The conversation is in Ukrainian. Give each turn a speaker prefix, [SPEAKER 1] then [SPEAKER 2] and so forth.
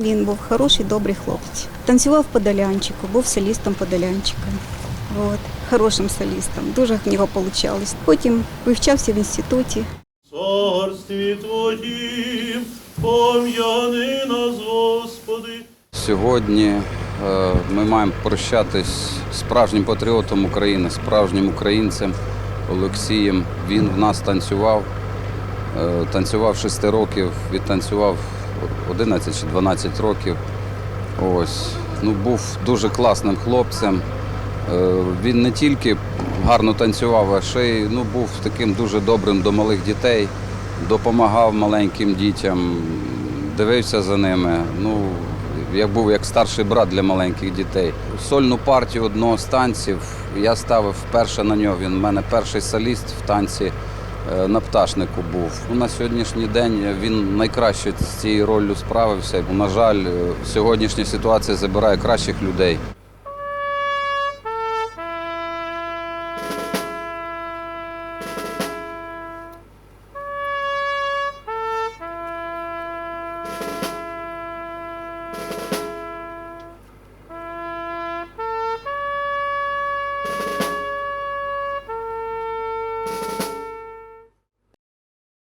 [SPEAKER 1] Він був хороший, добрий хлопець. Танцював подолянчику, був солістом подолянчика. От. Хорошим солістом. Дуже в нього вийшло. Потім вивчався в інституті.
[SPEAKER 2] царстві Твоїм, пом'яни нас, Господи.
[SPEAKER 3] Сьогодні е, ми маємо прощатись з справжнім патріотом України, справжнім українцем Олексієм. Він в нас танцював, е, танцював 6 років, відтанцював 11 чи 12 років. Ось. Ну, був дуже класним хлопцем. Е, Він не тільки гарно танцював, а ще й ну, був таким дуже добрим до малих дітей, допомагав маленьким дітям, дивився за ними. Ну, я був як старший брат для маленьких дітей. Сольну партію одного з танців я ставив вперше на нього. Він в мене перший соліст в танці на пташнику був. Ну, На сьогоднішній день він найкраще з цією роллю справився. На жаль, е, сьогоднішня ситуація забирає кращих людей.